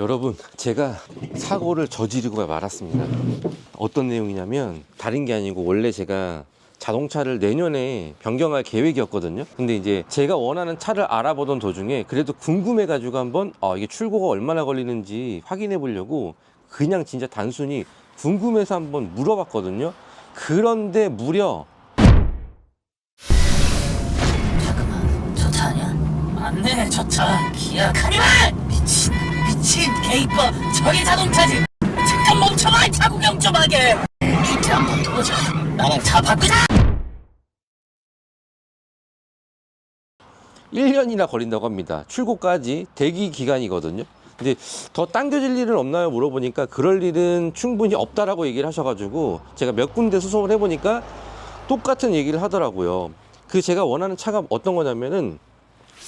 여러분, 제가 사고를 저지르고 말았습니다. 어떤 내용이냐면 다른 게 아니고 원래 제가 자동차를 내년에 변경할 계획이었거든요. 근데 이제 제가 원하는 차를 알아보던 도중에 그래도 궁금해 가지고 한번 아, 이게 출고가 얼마나 걸리는지 확인해 보려고 그냥 진짜 단순히 궁금해서 한번 물어봤거든요. 그런데 무려 잠깐만 저차 아니야? 맞네 저 차 기아 카니발 미친 미친 개이뻐 저기 자동차지 잠깐 멈춰봐 차 구경 좀 하게 밑에 한번 보자 나랑 차 바꾸자 1년이나 걸린다고 합니다. 출고까지 대기 기간이거든요. 근데 더 당겨질 일은 없나요? 물어보니까 그럴 일은 충분히 없다라고 얘기를 하셔가지고 제가 몇 군데 수송을 해보니까 똑같은 얘기를 하더라고요. 그 제가 원하는 차가 어떤 거냐면은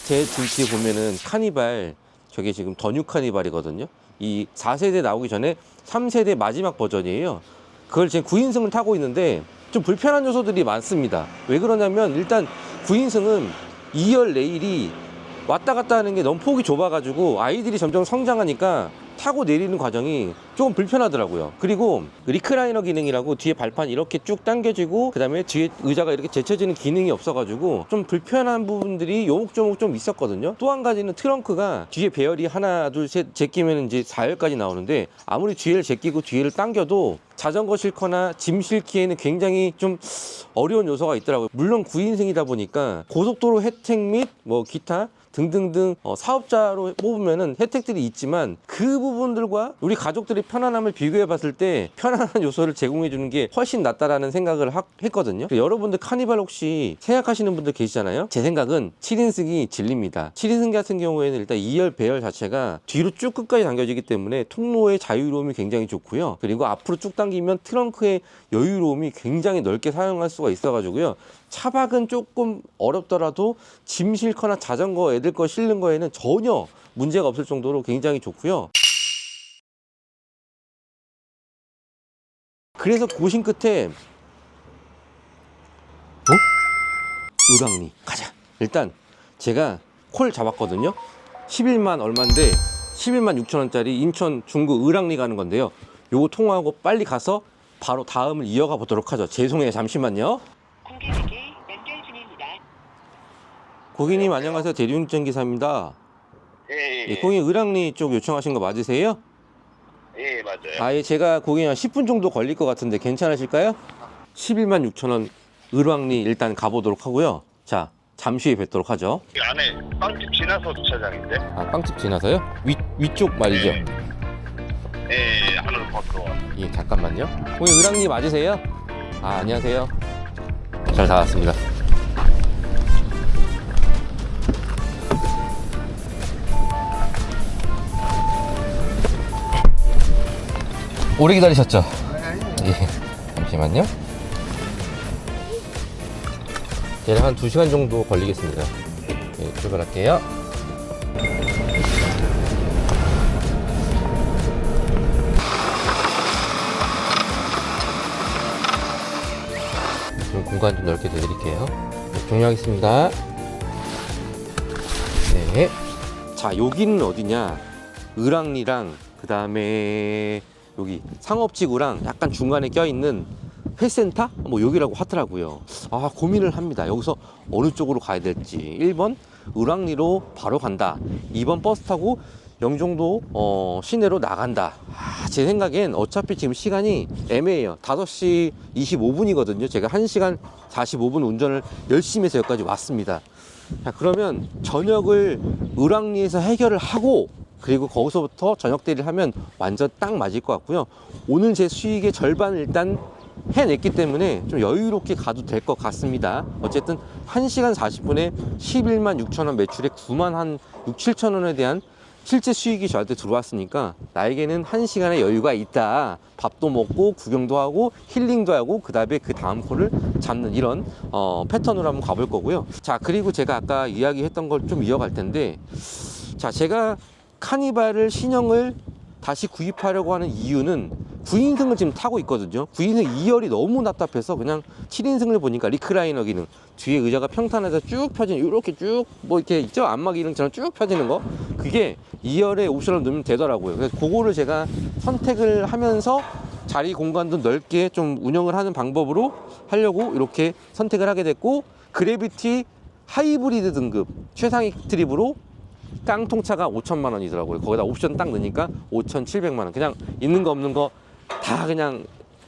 제 뒤에 보면은 카니발 저게 지금 더뉴 카니발이거든요. 이 4세대 나오기 전에 3세대 마지막 버전이에요. 그걸 지금 9인승을 타고 있는데 좀 불편한 요소들이 많습니다. 왜 그러냐면 일단 9인승은 2열 레일이 왔다 갔다 하는 게 너무 폭이 좁아가지고 아이들이 점점 성장하니까 타고 내리는 과정이 조금 불편하더라고요. 그리고 리크라이너 기능이라고 뒤에 발판 이렇게 쭉 당겨지고 그다음에 뒤에 의자가 이렇게 제쳐지는 기능이 없어가지고 좀 불편한 부분들이 요목조목 좀 있었거든요. 또 한 가지는 트렁크가 뒤에 배열이 하나 둘 셋 제끼면 이제 4열까지 나오는데 아무리 뒤를 제끼고 뒤를 당겨도 자전거 싣거나 짐 싣기에는 굉장히 좀 어려운 요소가 있더라고요. 물론 9인승이다 보니까 고속도로 혜택 및 뭐 기타 등등등 어, 사업자로 뽑으면은 혜택들이 있지만 그 부분들과 우리 가족들의 편안함을 비교해 봤을 때 편안한 요소를 제공해 주는 게 훨씬 낫다라는 생각을 하- 했거든요. 그래서 여러분들 카니발 혹시 생각하시는 분들 계시잖아요. 제 생각은 7인승이 진리입니다. 7인승 같은 경우에는 일단 2열 배열 자체가 뒤로 쭉 끝까지 당겨지기 때문에 통로의 자유로움이 굉장히 좋고요. 그리고 앞으로 쭉 당기면 트렁크의 여유로움이 굉장히 넓게 사용할 수가 있어가지고요. 차박은 조금 어렵더라도 짐 싣거나 자전거 애들 거 실는 거에는 전혀 문제가 없을 정도로 굉장히 좋고요. 그래서 고심 끝에 어? 의강리 가자. 일단 제가 콜 잡았거든요. 11만 얼마인데 11만 6천 원짜리 인천 중구 의랑리 가는 건데요. 요거 통화하고 빨리 가서 바로 다음을 이어가 보도록 하죠. 죄송해요. 잠시만요. 고객에게 연결 중입니다. 고객님 안녕하세요. 대리운전 기사입니다. 예, 예, 예, 예. 고객님 의랑리 쪽 요청하신 거 맞으세요? 예, 맞아요. 아예 제가 고객님 한 10분 정도 걸릴 것 같은데 괜찮으실까요? 11만 6천 원 의랑리 일단 가보도록 하고요. 자 잠시 후에 뵙도록 하죠. 이 안에 빵집 지나서 주차장인데? 아 빵집 지나서요? 위 위쪽 말이죠. 예, 예, 하늘 걷고. 예, 잠깐만요. 고객 의랑님 맞으세요? 아, 안녕하세요. 잘 나왔습니다. 오래 기다리셨죠? 예, 잠시만요. 대략 한 2시간 정도 걸리겠습니다. 예, 출발할게요. 좀 공간 좀 넓게 내드릴게요. 네, 종료하겠습니다. 네. 자, 여기는 어디냐? 을왕리랑 그 다음에 여기 상업지구랑 약간 중간에 껴있는 회센터? 뭐 여기라고 하더라고요. 아, 고민을 합니다. 여기서 어느 쪽으로 가야 될지. 1번 을왕리로 바로 간다. 2번 버스 타고 영종도 어, 시내로 나간다. 아, 제 생각엔 어차피 지금 시간이 애매해요. 5시 25분이거든요. 제가 1시간 45분 운전을 열심히 해서 여기까지 왔습니다. 자, 그러면 저녁을 을왕리에서 해결을 하고 그리고 거기서부터 저녁 대리를 하면 완전 딱 맞을 것 같고요. 오늘 제 수익의 절반을 일단 해냈기 때문에 좀 여유롭게 가도 될 것 같습니다. 어쨌든 1시간 40분에 11만 6천 원 매출에 9만 한 6, 7천 원에 대한 실제 수익이 저한테 들어왔으니까 나에게는 한 시간의 여유가 있다. 밥도 먹고 구경도 하고 힐링도 하고 그 다음에 그 다음 코를 잡는 이런 어, 패턴으로 한번 가볼 거고요. 자 그리고 제가 아까 이야기했던 걸 좀 이어갈 텐데 자 제가 카니발을 신형을 다시 구입하려고 하는 이유는 9인승을 지금 타고 있거든요. 9인승 2열이 너무 답답해서 그냥 7인승을 보니까 리크라이너 기능 뒤에 의자가 평탄해서 쭉 펴지는 이렇게 쭉 뭐 이렇게 있죠 안마 기능처럼 쭉 펴지는 거 그게 2열에 옵션을 넣으면 되더라고요. 그래서 그거를 제가 선택을 하면서 자리 공간도 넓게 좀 운영을 하는 방법으로 하려고 이렇게 선택을 하게 됐고 그래비티 하이브리드 등급 최상위 트립으로 깡통차가 5천만 원이더라고요. 거기다 옵션 딱 넣으니까 5,700만 원. 그냥 있는 거 없는 거 다 그냥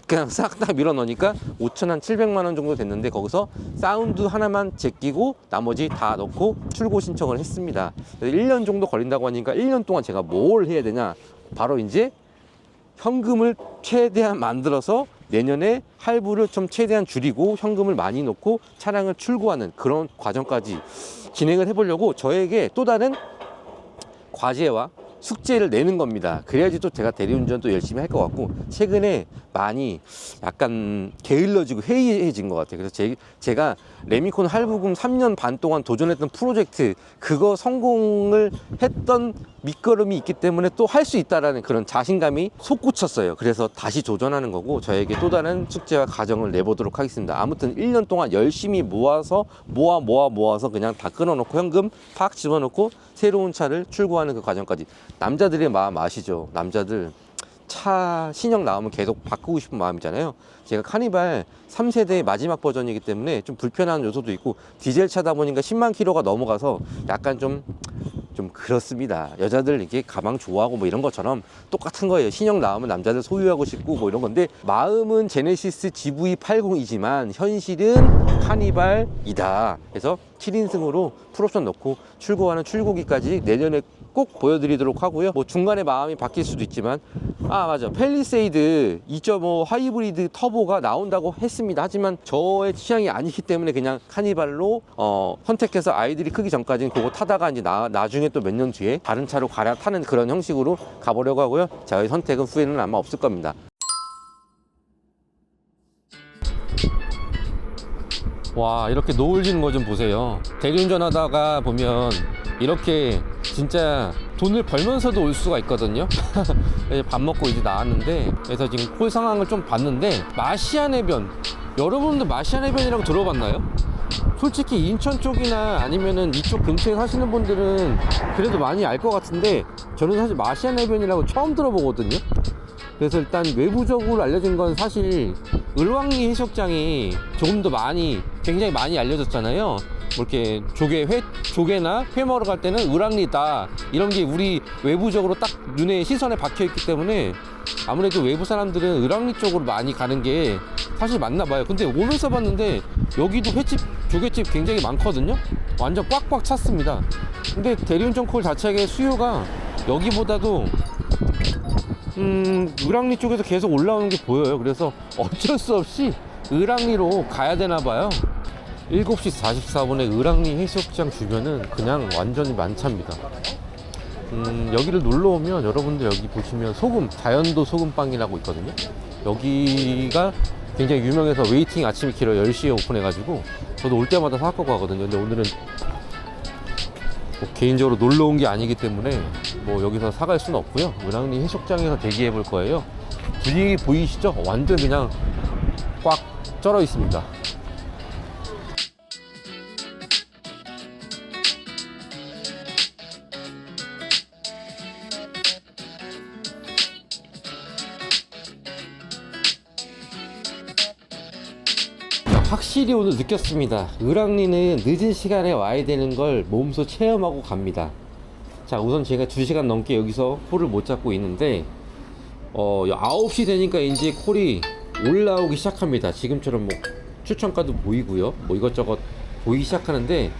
그냥 싹 다 밀어 넣으니까 5천 한 700만 원 정도 됐는데 거기서 사운드 하나만 제끼고 나머지 다 넣고 출고 신청을 했습니다. 그래서 1년 정도 걸린다고 하니까 1년 동안 제가 뭘 해야 되냐? 바로 이제 현금을 최대한 만들어서 내년에 할부를 좀 최대한 줄이고 현금을 많이 넣고 차량을 출고하는 그런 과정까지 진행을 해보려고 저에게 또 다른 과제와 숙제를 내는 겁니다. 그래야지 또 제가 대리운전도 열심히 할 것 같고 최근에 많이 약간 게을러지고 해이해진 것 같아요. 그래서 제, 제가 레미콘 할부금 3년 반 동안 도전했던 프로젝트 그거 성공을 했던 밑거름이 있기 때문에 또 할 수 있다라는 그런 자신감이 솟구쳤어요. 그래서 다시 도전하는 거고 저에게 또 다른 숙제와 과정을 내보도록 하겠습니다. 아무튼 1년 동안 열심히 모아서 모아 모아 모아서 그냥 다 끊어놓고 현금 팍 집어넣고 새로운 차를 출고하는 그 과정까지 남자들의 마음 아시죠? 남자들 차 신형 나오면 계속 바꾸고 싶은 마음이잖아요. 제가 카니발 3세대 마지막 버전이기 때문에 좀 불편한 요소도 있고 디젤 차다 보니까 10만 킬로가 넘어가서 약간 좀좀 그렇습니다. 여자들 이렇게 가방 좋아하고 뭐 이런 것처럼 똑같은 거예요. 신형 나오면 남자들 소유하고 싶고 뭐 이런 건데 마음은 제네시스 GV80이지만 현실은 카니발이다. 그래서 7인승으로 풀옵션 넣고 출고하는 출고기까지 내년에 꼭 보여드리도록 하고요. 뭐 중간에 마음이 바뀔 수도 있지만 아 맞아 펠리세이드 2.5 하이브리드 터보가 나온다고 했습니다. 하지만 저의 취향이 아니기 때문에 그냥 카니발로 어, 선택해서 아이들이 크기 전까지는 그거 타다가 이제 나, 나중에 또 몇 년 뒤에 다른 차로 갈아타는 그런 형식으로 가보려고 하고요. 저의 선택은 후회는 아마 없을 겁니다. 와 이렇게 노을 지는 거 좀 보세요 대리운전 하다가 보면 이렇게 진짜 돈을 벌면서도 올 수가 있거든요 밥 먹고 이제 나왔는데 그래서 지금 콜 상황을 좀 봤는데 마시안 해변 여러분들 마시안 해변이라고 들어봤나요? 솔직히 인천 쪽이나 아니면은 이쪽 근처에 사시는 분들은 그래도 많이 알 것 같은데 저는 사실 마시안 해변이라고 처음 들어보거든요 그래서 일단 외부적으로 알려진 건 사실 을왕리 해수욕장이 조금 더 많이 굉장히 많이 알려졌잖아요. 뭐 이렇게 조개 회 조개나 회 먹으러 갈 때는 을왕리다 이런 게 우리 외부적으로 딱 눈에 시선에 박혀 있기 때문에 아무래도 외부 사람들은 을왕리 쪽으로 많이 가는 게 사실 맞나 봐요. 근데 오면서 봤는데 여기도 횟집 조개집 굉장히 많거든요. 완전 꽉꽉 찼습니다. 근데 대리운전 콜 자체의 수요가 여기보다도 음, 을왕리 쪽에서 계속 올라오는 게 보여요. 그래서 어쩔 수 없이 을왕리로 가야 되나 봐요. 7시 44분에 을왕리 해수욕장 주변은 그냥 완전히 만차입니다. 음, 여기를 놀러 오면 여러분들 여기 보시면 소금, 자연도 소금빵이라고 있거든요. 여기가 굉장히 유명해서 웨이팅 아침이 길어 10시에 오픈해가지고 저도 올 때마다 사갖고 가거든요. 근데 오늘은 뭐 개인적으로 놀러 온 게 아니기 때문에 뭐 여기서 사갈 수는 없고요. 을왕리 해수욕장에서 대기해 볼 거예요. 분위기 보이시죠? 완전 그냥 꽉 쩔어 있습니다. 확실히 오늘 느꼈습니다. 을왕리는 늦은 시간에 와야 되는 걸 몸소 체험하고 갑니다. 자, 우선 제가 2시간 넘게 여기서 콜을 못 잡고 있는데, 어, 9시 되니까 이제 콜이 올라오기 시작합니다. 지금처럼 뭐 추천가도 보이고요. 뭐 이것저것 보이기 시작하는데,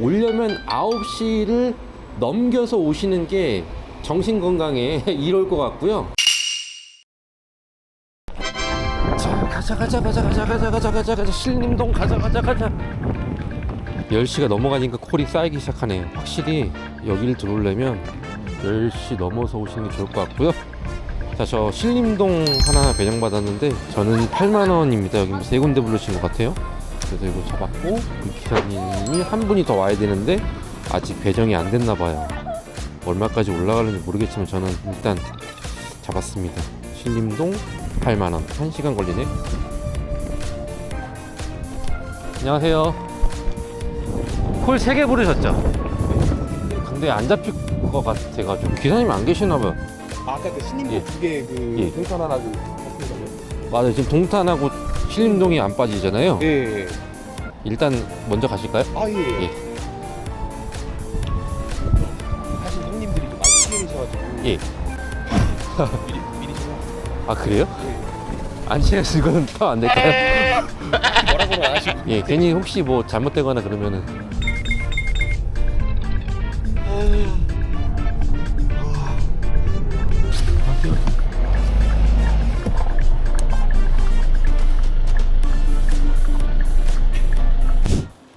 오려면 9시를 넘겨서 오시는 게 정신 건강에 이로울 것 같고요. 가자 가자 가자 가자 가자 가자 가자 가자 신림동 가자 가자 가자. 10시가 넘어가니까 콜이 쌓이기 시작하네요 확실히 여기를 들어오려면 10시 넘어서 오시는 게 좋을 것 같고요. 자 저 신림동 하나 배정받았는데 저는 8만원입니다. 여기 뭐세 군데 부르신 것 같아요. 그래서 이거 잡았고 이 기사님이 한 분이 더 와야 되는데 아직 배정이 안 됐나 봐요. 얼마까지 올라가는지 모르겠지만 저는 일단 잡았습니다. 신림동 8만원 1시간 걸리네 안녕하세요 콜 3개 부르셨죠? 근데 안 잡힐 것 같아가지고 기사님 안 계시나봐요 아, 아까 그 신림동 예. 두개 그 예. 동탄 하나 그? 맞아요 지금 동탄하고 신림동이 안 빠지잖아요 예, 예. 일단 먼저 가실까요? 아, 예. 예. 예. 사실 형님들이 좀 많이 피해 계셔가지고 예. 미리 미리 좀아 그래요? 예. 안 친해서 이거는 안 될까요? 뭐라고는 안 하시고. 예 괜히 혹시 뭐 잘못되거나 그러면은.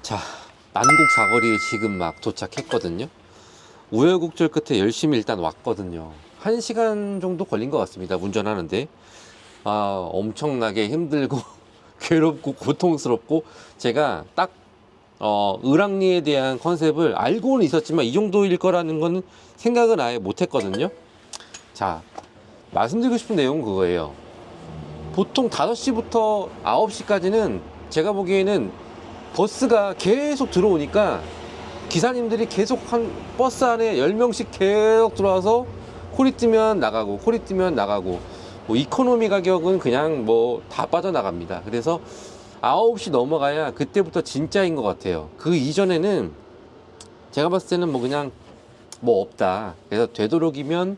자 난곡 사거리에 지금 막 도착했거든요. 우여곡절 끝에 열심히 일단 왔거든요. 한 시간 정도 걸린 것 같습니다 운전하는데 아 엄청나게 힘들고 괴롭고 고통스럽고 제가 딱 어, 을왕리에 대한 컨셉을 알고는 있었지만 이 정도일 거라는 거는 생각은 아예 못 했거든요. 자 말씀드리고 싶은 내용은 그거예요. 보통 5시부터 9시까지는 제가 보기에는 버스가 계속 들어오니까 기사님들이 계속 한 버스 안에 10명씩 계속 들어와서 콜이 뜨면 나가고 콜이 뜨면 나가고 뭐 이코노미 가격은 그냥 뭐 다 빠져나갑니다. 그래서 9시 넘어가야 그때부터 진짜인 것 같아요. 그 이전에는 제가 봤을 때는 뭐 그냥 뭐 없다. 그래서 되도록이면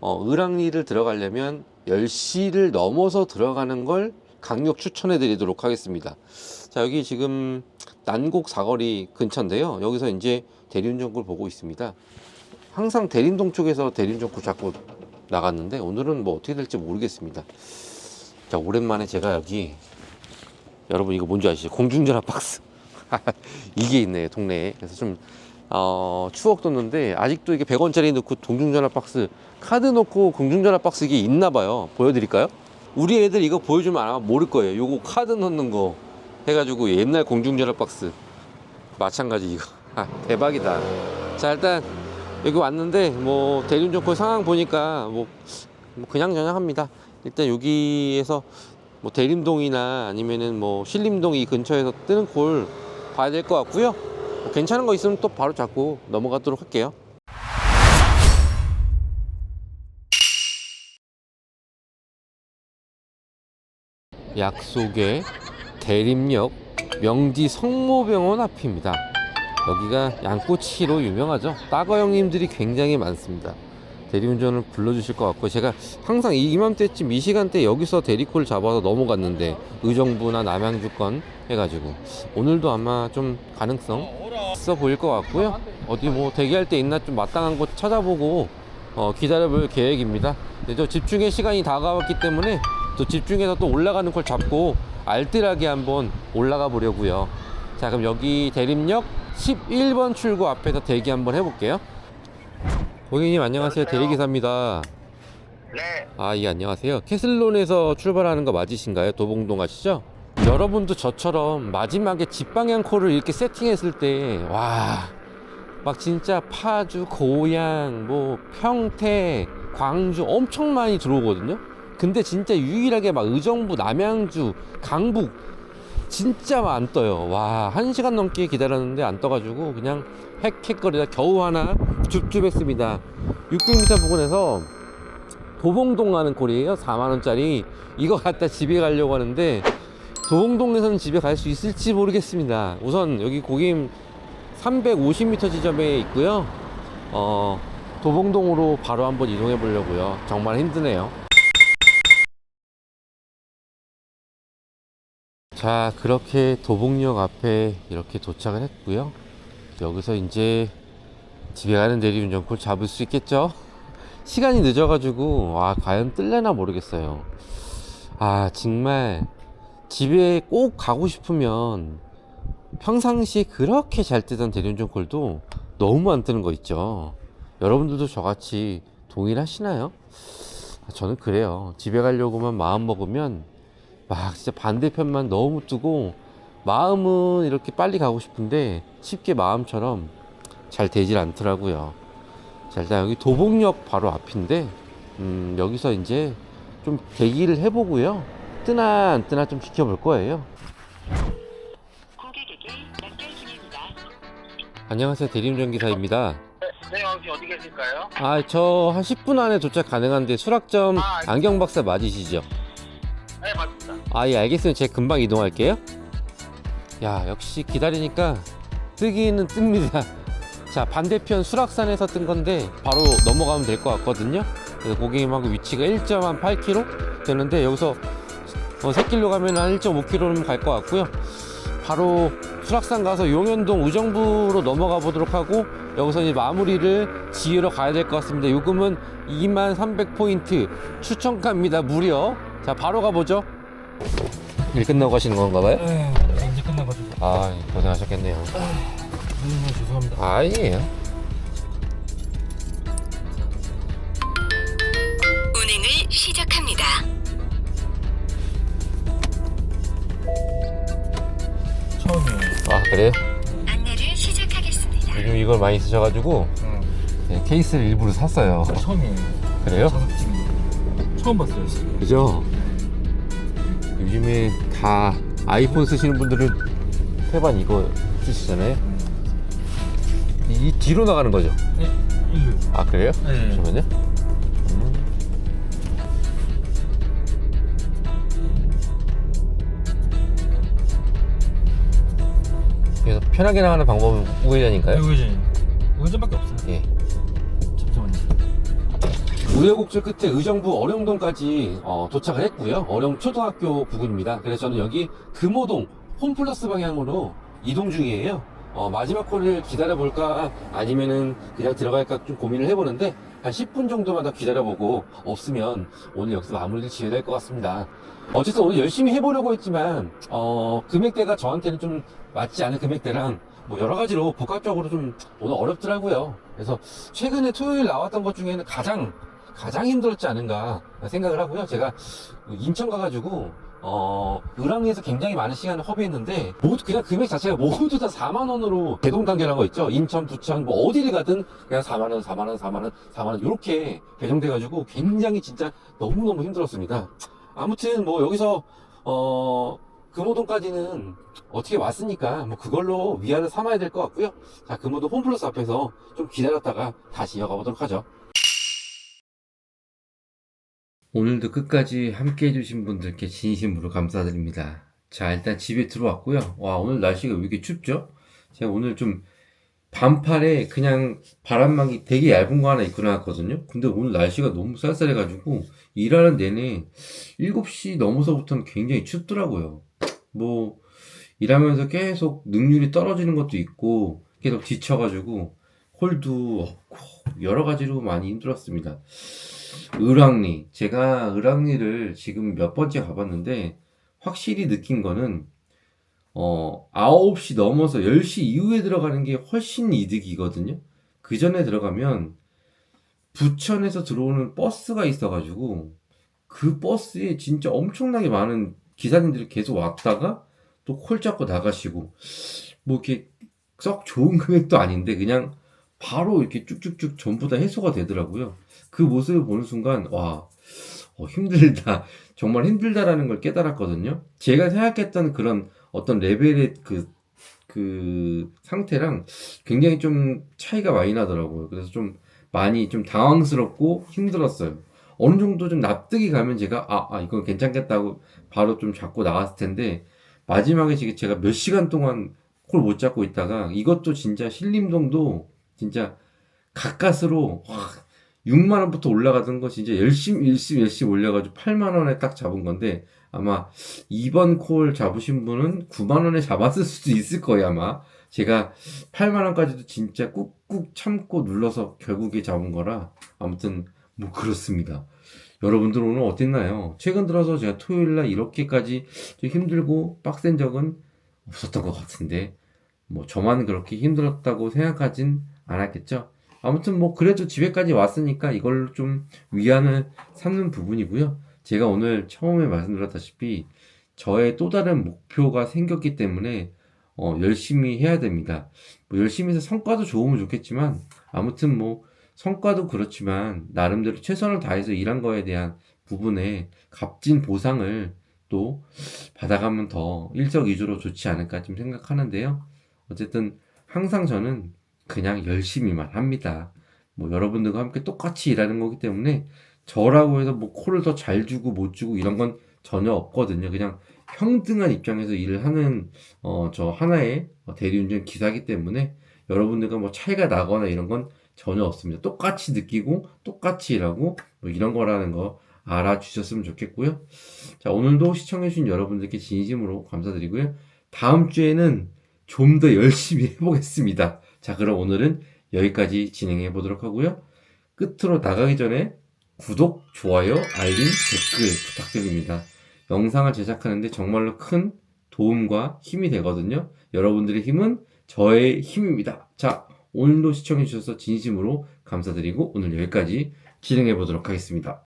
어, 을왕리를 들어가려면 10시를 넘어서 들어가는 걸 강력 추천해 드리도록 하겠습니다. 자, 여기 지금 난곡 사거리 근처인데요. 여기서 이제 대륜정굴 보고 있습니다. 항상 대림동 쪽에서 대림정굴 잡고 나갔는데 오늘은 뭐 어떻게 될지 모르겠습니다. 자, 오랜만에 제가 여기 여러분 이거 뭔지 아시죠? 공중전화 박스. 이게 있네요, 동네에. 그래서 좀 어, 추억 돋는데 아직도 이게 100원짜리 넣고 공중전화 박스 카드 넣고 공중전화 박스 이게 있나 봐요. 보여 드릴까요? 우리 애들 이거 보여주면 아마 모를 거예요. 요거 카드 넣는 거 해가지고 옛날 공중전화 박스 마찬가지 이거 아, 대박이다. 자 일단 여기 왔는데 뭐 대륜정콜 상황 보니까 뭐, 뭐 그냥 저냥 합니다. 일단 여기에서 뭐 대림동이나 아니면은 뭐 신림동 이 근처에서 뜨는 콜 봐야 될 것 같고요. 뭐 괜찮은 거 있으면 또 바로 잡고 넘어가도록 할게요. 약속의 대림역 명지 성모병원 앞입니다. 여기가 양꼬치로 유명하죠. 따거 형님들이 굉장히 많습니다. 대리운전을 불러주실 것 같고 제가 항상 이 이맘때쯤 이 시간대 여기서 대리콜 잡아서 넘어갔는데 의정부나 남양주권 해가지고 오늘도 아마 좀 가능성 있어 보일 것 같고요. 어디 뭐 대기할 때 있나 좀 마땅한 곳 찾아보고 어, 기다려볼 계획입니다. 저 집중의 시간이 다가왔기 때문에 또 집중해서 또 올라가는 걸 잡고 알뜰하게 한번 올라가 보려고요. 자 그럼 여기 대림역 11번 출구 앞에서 대기 한번 해볼게요. 고객님 안녕하세요 대리기사입니다. 네. 아, 예, 안녕하세요. 캐슬론에서 출발하는 거 맞으신가요? 도봉동 가시죠? 여러분도 저처럼 마지막에 집방향 콜을 이렇게 세팅했을 때, 와, 막 진짜 파주, 고양, 뭐, 평택, 광주 엄청 많이 들어오거든요? 근데 진짜 유일하게 막 의정부, 남양주, 강북, 진짜 안 떠요. 와, 한 시간 넘게 기다렸는데 안 떠가지고 그냥 헥헥거리다 겨우 하나 줍줍했습니다. 600m 부근에서 도봉동 가는 콜이에요. 4만원짜리. 이거 갖다 집에 가려고 하는데, 도봉동에서는 집에 갈 수 있을지 모르겠습니다. 우선 여기 고객님 350m 지점에 있고요. 어, 도봉동으로 바로 한번 이동해 보려고요. 정말 힘드네요. 자, 그렇게 도봉역 앞에 이렇게 도착을 했고요. 여기서 이제 집에 가는 대리운전콜 잡을 수 있겠죠? 시간이 늦어가지고 와 과연 뜰래나 모르겠어요. 아 정말 집에 꼭 가고 싶으면 평상시에 그렇게 잘 뜨던 대리운전콜도 너무 안 뜨는 거 있죠. 여러분들도 저같이 동일하시나요? 아, 저는 그래요. 집에 가려고만 마음 먹으면 막 진짜 반대편만 너무 뜨고 마음은 이렇게 빨리 가고 싶은데 쉽게 마음처럼 잘 되질 않더라고요. 자, 일단 여기 도봉역 바로 앞인데, 음, 여기서 이제 좀 대기를 해보고요. 뜨나 안 뜨나 좀 지켜볼 거예요. 고객에게 연결 중입니다. 안녕하세요. 대리운전 기사입니다. 네, 혹시 어디 계실까요? 아, 저 한 10분 안에 도착 가능한데 수락점 아, 안경 박사 맞으시죠? 아, 예, 알겠습니다. 제가 금방 이동할게요. 야, 역시 기다리니까 뜨기는 뜹니다. 자, 반대편 수락산에서 뜬 건데 바로 넘어가면 될 것 같거든요. 그래서 고객님하고 위치가 1.8km 되는데 여기서 어, 새길로 가면 한 1.5km는 갈 것 같고요. 바로 수락산 가서 용현동 의정부로 넘어가 보도록 하고 여기서 이제 마무리를 지으러 가야 될 것 같습니다. 요금은 2,300포인트 추천가입니다. 무려. 자, 바로 가보죠. 일 끝나고 가시는 건가 봐요? 네, 이제 끝나가지고. 아, 고생하셨겠네요. 음, 죄송합니다. 아니에요. 운행을 시작합니다. 처음이에요. 아, 그래요? 안내를 시작하겠습니다. 요즘 이걸 많이 쓰셔가지고 응. 네, 케이스를 일부러 샀어요. 처음이에요. 그래요? 처음 봤어요. 지금. 그죠? 요즘에 다 아이폰 쓰시는 분들은 태반 이거 쓰시잖아요. 이, 이 뒤로 나가는 거죠? 네, 일로. 아 그래요? 네. 잠시만요. 음. 그래서 편하게 나가는 방법은 우회전인가요? 우회전. 우회전밖에 없어요. 예. 우여곡절 끝에 의정부 어령동까지 어, 도착을 했고요. 어령 초등학교 부근입니다. 그래서 저는 여기 금호동 홈플러스 방향으로 이동 중이에요. 어, 마지막 콜을 기다려볼까 아니면은 그냥 들어갈까 좀 고민을 해보는데 한 10분 정도만 더 기다려보고 없으면 오늘 여기서 마무리를 지어야 될 것 같습니다. 어쨌든 오늘 열심히 해보려고 했지만 어, 금액대가 저한테는 좀 맞지 않은 금액대랑 뭐 여러 가지로 복합적으로 좀 오늘 어렵더라고요. 그래서 최근에 토요일 나왔던 것 중에는 가장 가장 힘들었지 않은가 생각을 하고요. 제가 인천 가가지고 어 을왕리에서 굉장히 많은 시간을 허비했는데 모두 그냥 금액 자체가 모두 다 4만 원으로 배동단계라는 거 있죠. 인천, 부천 뭐 어디를 가든 그냥 4만 원, 4만 원, 4만 원, 4만 원 이렇게 배정돼가지고 굉장히 진짜 너무 너무 힘들었습니다. 아무튼 뭐 여기서 어 금호동까지는 어떻게 왔으니까 뭐 그걸로 위안을 삼아야 될 것 같고요. 자 금호동 홈플러스 앞에서 좀 기다렸다가 다시 이어가 보도록 하죠. 오늘도 끝까지 함께 해주신 분들께 진심으로 감사드립니다. 자, 일단 집에 들어왔고요. 와, 오늘 날씨가 왜 이렇게 춥죠? 제가 오늘 좀 반팔에 그냥 바람막이 되게 얇은 거 하나 입고 나왔거든요. 근데 오늘 날씨가 너무 쌀쌀해가지고 일하는 내내 7시 넘어서부터는 굉장히 춥더라고요. 뭐, 일하면서 계속 능률이 떨어지는 것도 있고, 계속 지쳐가지고, 홀도 여러 가지로 많이 힘들었습니다. 을왕리. 제가 을왕리를 지금 몇 번째 가봤는데, 확실히 느낀 거는, 어, 9시 넘어서 10시 이후에 들어가는 게 훨씬 이득이거든요. 그 전에 들어가면, 부천에서 들어오는 버스가 있어가지고, 그 버스에 진짜 엄청나게 많은 기사님들이 계속 왔다가, 또 콜 잡고 나가시고, 뭐 이렇게 썩 좋은 금액도 아닌데, 그냥 바로 이렇게 쭉쭉쭉 전부 다 해소가 되더라고요. 그 모습을 보는 순간, 와, 어, 힘들다. 정말 힘들다라는 걸 깨달았거든요. 제가 생각했던 그런 어떤 레벨의 그, 그 상태랑 굉장히 좀 차이가 많이 나더라고요. 그래서 좀 많이 좀 당황스럽고 힘들었어요. 어느 정도 좀 납득이 가면 제가, 아, 아, 이건 괜찮겠다고 바로 좀 잡고 나갔을 텐데, 마지막에 제가 몇 시간 동안 콜 못 잡고 있다가, 이것도 진짜 신림동도 진짜 가까스로, 와, 6만 원부터 올라가던 거 진짜 열심히, 열심히, 열심히 올려가지고 8만 원에 딱 잡은 건데, 아마 이번 콜 잡으신 분은 9만 원에 잡았을 수도 있을 거예요, 아마. 제가 8만 원까지도 진짜 꾹꾹 참고 눌러서 결국에 잡은 거라, 아무튼, 뭐, 그렇습니다. 여러분들 오늘 어땠나요? 최근 들어서 제가 토요일 날 이렇게까지 좀 힘들고 빡센 적은 없었던 것 같은데, 뭐, 저만 그렇게 힘들었다고 생각하진 않았겠죠? 아무튼 뭐, 그래도 집에까지 왔으니까 이걸로 좀 위안을 삼는 부분이고요. 제가 오늘 처음에 말씀드렸다시피, 저의 또 다른 목표가 생겼기 때문에, 어, 열심히 해야 됩니다. 뭐, 열심히 해서 성과도 좋으면 좋겠지만, 아무튼 뭐, 성과도 그렇지만, 나름대로 최선을 다해서 일한 거에 대한 부분에 값진 보상을 또 받아가면 더 일석이조로 좋지 않을까 좀 생각하는데요. 어쨌든 항상 저는 그냥 열심히만 합니다. 뭐 여러분들과 함께 똑같이 일하는 거기 때문에 저라고 해서 뭐 코를 더 잘 주고 못 주고 이런 건 전혀 없거든요. 그냥 평등한 입장에서 일을 하는 어, 저 하나의 대리운전 기사기 때문에 여러분들과 뭐 차이가 나거나 이런 건 전혀 없습니다. 똑같이 느끼고 똑같이 일하고 뭐 이런 거라는 거 알아주셨으면 좋겠고요. 자, 오늘도 시청해주신 여러분들께 진심으로 감사드리고요. 다음 주에는 좀 더 열심히 해보겠습니다. 자, 그럼 오늘은 여기까지 진행해 보도록 하고요. 끝으로 나가기 전에 구독, 좋아요, 알림, 댓글 부탁드립니다. 영상을 제작하는데 정말로 큰 도움과 힘이 되거든요. 여러분들의 힘은 저의 힘입니다. 자, 오늘도 시청해주셔서 진심으로 감사드리고 오늘 여기까지 진행해 보도록 하겠습니다.